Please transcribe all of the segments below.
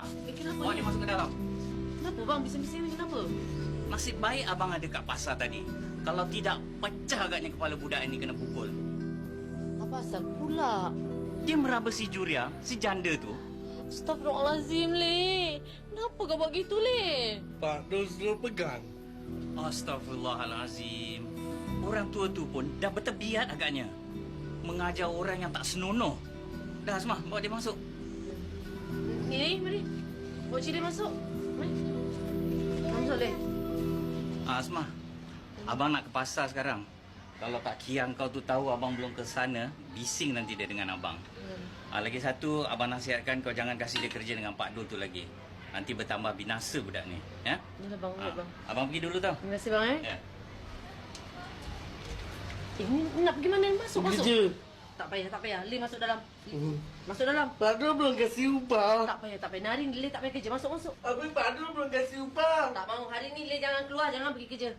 Asma, Eh, kenapa bawa ni? dia masuk ke dalam. Kenapa bang? Bising-bising ni kenapa? Nasib baik abang ada kat pasar tadi. Kalau tidak, pecah agaknya kepala budak ini kena pukul. Apa asal pula? Dia meraba si Juria, si janda tu. Astagfirullahalazim, Le. Kenapa kau buat gitu, Le? Pak Dul suruh pegang. Astaghfirullahalazim. Orang tua tu pun dah bertebiat agaknya. Mengajar orang yang tak senonoh. Dah Asma, bawa dia masuk. Ni, mari. Bawa cik dia masuk. Mari. Masuk, Le. Ah, Asma, abang nak ke pasar sekarang. Kalau tak kiang kau tu tahu abang belum ke sana, bising nanti dia dengan abang. Ah, lagi satu, abang nasihatkan kau jangan kasih dia kerja dengan Pak Dul tu lagi. Nanti bertambah binasa budak ni. Ya? Ni lah bang, Ah, bang. abang pergi dulu tau. Terima kasih bang, eh. Ya. Eh, ni nak pergi mana? Masuk, masuk. Kerja. Tak payah, tak payah. Le masuk dalam. Masuk dalam. Pak Dul belum kasih upah. Tak payah, tak payah. Hari ni Le tak payah kerja. Masuk, masuk. Pak Dul belum kasih upah. Tak mau hari ni Le jangan keluar, jangan pergi kerja.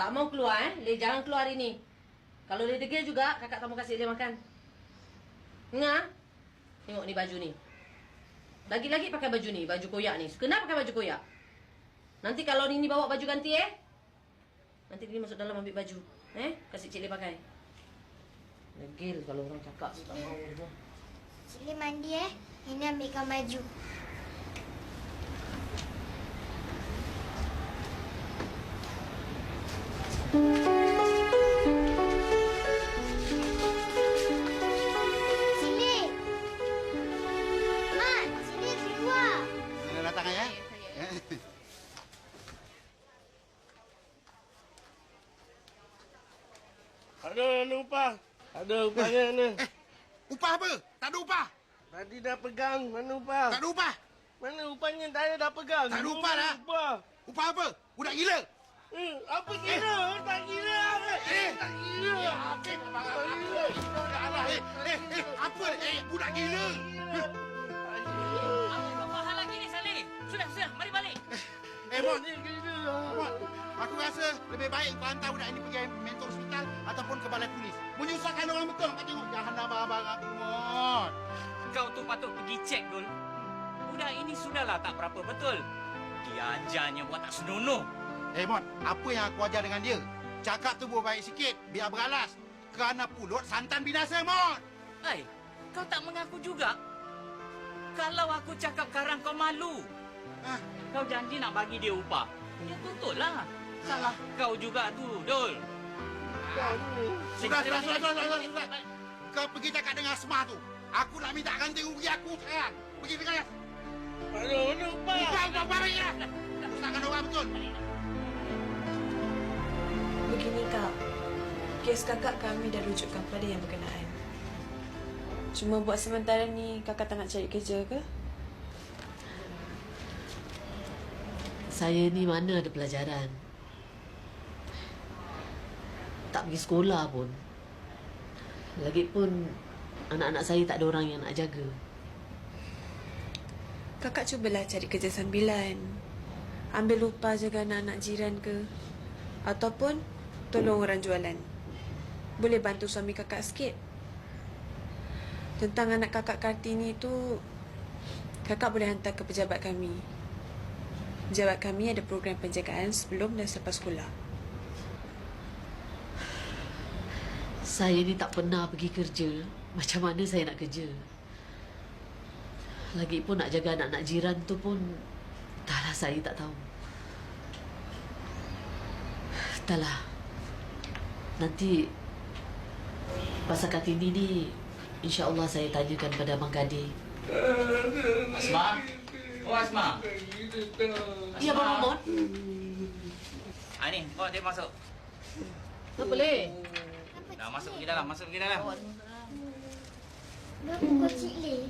Tak mau keluar eh. Le jangan keluar hari ni. Kalau Le degil juga, kakak tak mau kasih Le makan. Ngah? Tengok ni baju ni. Lagi-lagi pakai baju ni, baju koyak ni. Kena pakai baju koyak. Nanti kalau Nini bawa baju ganti eh. Nanti Nini masuk dalam ambil baju. Eh, kasih Cik Le pakai. Degil kalau orang cakap tu tak mau. Cik Lim mandi eh. Ini ambilkan baju. Keluar. Datang ya? Ada mana upah? Ada upahnya mana? Eh, upah apa? Tak ada upah. Tadi dah pegang. Mana upah? Tak ada upah. Mana upahnya saya dah pegang? Tak ada upah dah. Upah. Upah apa? Budak gila. Eh, apa kira? Tak kira. Eh, tak kira. Eh, eh, eh, eh, apa? Eh, budak gila. Apa hal lagi ni Saleh? Sudah, sudah. Mari balik. Eh, Mon. Tak kira. Mon. Aku lebih baik kau hantar budak ini pergi mentor hospital ataupun ke balai polis. Menyusahkan orang betul. Kau tengok. Jangan abang-abang aku, Mon. Kau tu patut pergi cek, Dul. Budak ini sudahlah tak berapa betul. Dia ajarnya buat tak senonoh. Eh, Mon. Apa yang aku ajar dengan dia? Cakap tu baik sikit. Biar beralas. Kerana pulut santan binasa, Mon. Hai, kau tak mengaku juga? Kalau aku cakap karang kau malu. Ah, Kau janji nak bagi dia upah. Ya betul lah. Salah kau juga tu, Dul. Sudah, sudah, sudah, sudah, sudah, sudah. Kau pergi cakap dengan Asmah tu. Aku nak minta ganti rugi aku sekarang. Pergi dengan Mana mana upah? Upah, upah, upah, ya. Usahkan orang betul. Begini kak, kes kakak kami dah rujukkan pada yang berkenaan. Cuma buat sementara ni kakak tak nak cari kerja ke? Saya ni mana ada pelajaran. Tak pergi sekolah pun. Lagipun anak-anak saya tak ada orang yang nak jaga. Kakak cubalah cari kerja sambilan. Ambil lupa jaga anak-anak jiran ke. Ataupun tolong orang jualan. Boleh bantu suami kakak sikit. Tentang anak kakak Kartini tu, kakak boleh hantar ke pejabat kami. Pejabat kami ada program penjagaan sebelum dan selepas sekolah. Saya ni tak pernah pergi kerja. Macam mana saya nak kerja? Lagipun nak jaga anak-anak jiran tu pun Entahlah saya tak tahu. Entahlah. Nanti pasal Kartini ni insya-Allah saya tanyakan pada Abang Kadi. Asma? Oh, Asma. Ya, Abang Momon. Ah, ni, bawa dia masuk. Tak boleh. Dah masuk pergi dalam, masuk pergi dalam. Dah. Ini. Cik eh.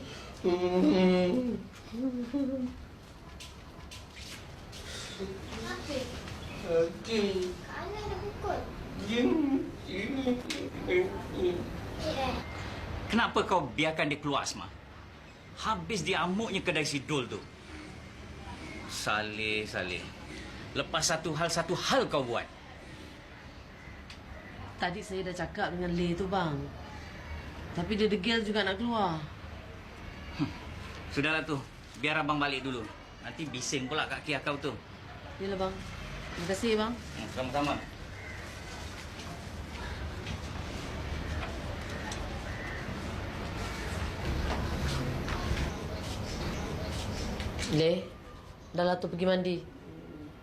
Kenapa kau biarkan dia keluar, Asma? Habis dia amuknya kedai si Dul tu. Saleh, Saleh. Lepas satu hal, satu hal kau buat. Tadi saya dah cakap dengan Lay tu bang. Tapi dia degil juga nak keluar. Sudahlah tu. biar abang balik dulu. Nanti bising pula kaki kau tu. Yalah bang. Terima kasih bang. Hmm, sama-sama. Le, dah lah tu pergi mandi.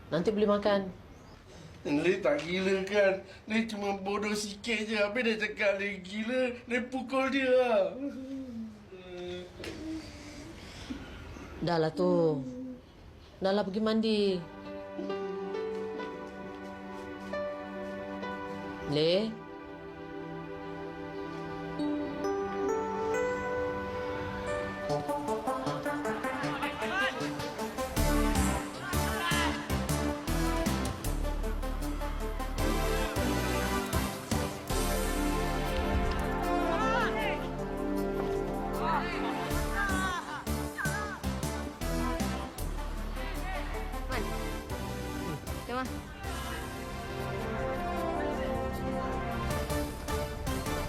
Nanti boleh makan. Ni tak gila kan? Ni cuma bodoh sikit je. Habis dia cakap dia gila. Dia pukul dia lah. Dah lah tu. Dah lah pergi mandi. Le.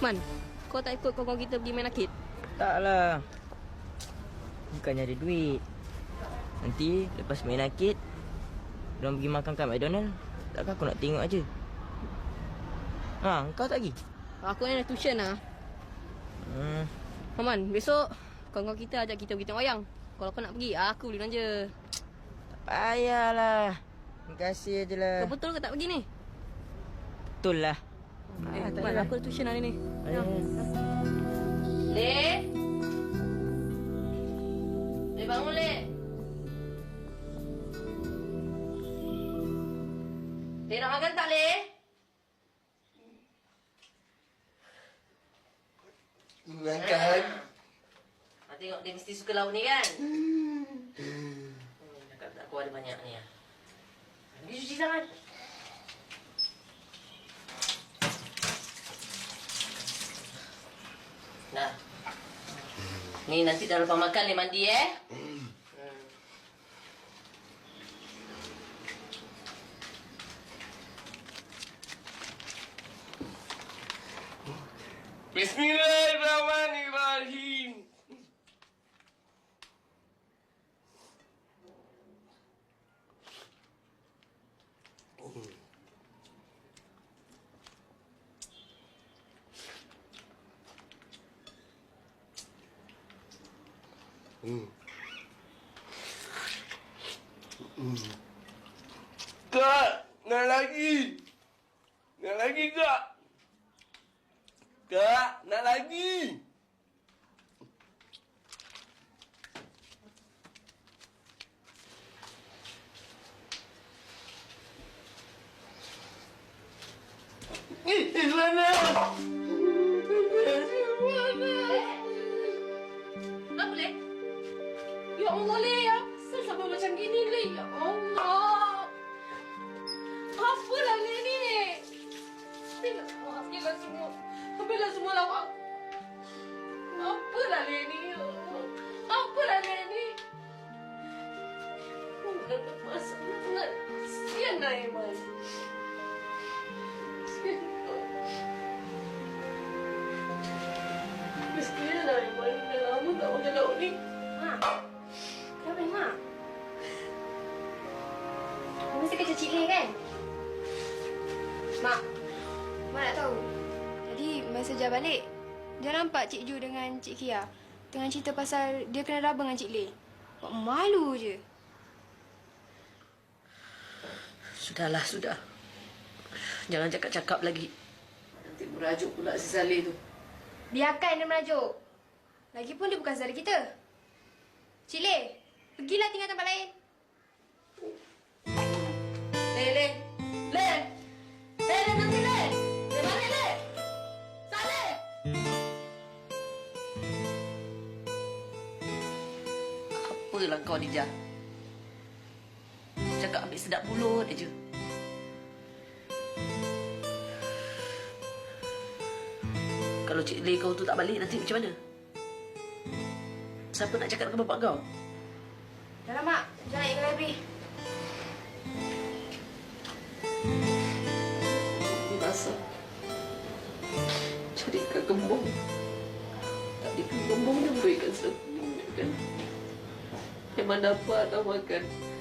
Man, kau tak ikut kawan kita pergi main akid? Taklah. Bukannya ada duit. Nanti lepas main akid, diorang pergi makan kat McDonald. Takkan aku nak tengok aja. Ha, kau tak pergi? Aku ni ada tuition lah. Hmm. Man, besok kawan-kawan kita ajak kita pergi tengok wayang. Kalau kau nak pergi, aku boleh belanja. Payahlah. Terima kasih je lah. Kau betul ke tak pergi ni? Betul lah. Eh, Man, aku ada tuition hari ni. Ayah. Le. Le bangun le. Le nak makan tak le? Makan. Ha, tengok dia mesti suka lauk ni kan? Hmm, cakap tak aku ada banyak ni. ah. Pergi cuci tangan. Dah. Ni nanti dah lepas makan dia mandi eh. Bismillahirrahmanirrahim. Kak, nak lagi. Nak lagi, Kak. Kak, nak lagi. Eh, eh, mana? Allah le, apa sampai macam gini le? Ya Allah. Apalah le ni? Bila bila semua, bila semua lawak. Apalah le ni? Ya Allah. Apalah le ni? Masa nak sian Naiman. Sian. Mestinya Naiman dah lama tak lauk ni. Mak. Cik Lin kan? Mak. Mak nak tahu. Tadi masa Jah balik, Jah nampak Cik Ju dengan Cik Kia tengah cerita pasal dia kena raba dengan Cik Leh. Buat malu je. Sudahlah, sudah. Jangan cakap-cakap lagi. Nanti merajuk pula si Saleh tu. Biarkan dia merajuk. Lagipun dia bukan saudara kita. Cik Leh, pergilah tinggal tempat lain. Le, le. Le. Le, le, le. Le, le. Apalah kau ni, Jah. Cakap ambil sedap mulut aja. Kalau Cik Leh kau tu tak balik, nanti macam mana? Siapa nak cakap dengan bapak kau? Dah lah, Mak. Naik ke library. Gembong Tadi kan gembong dia berikan satu kan Memang dapat dah makan.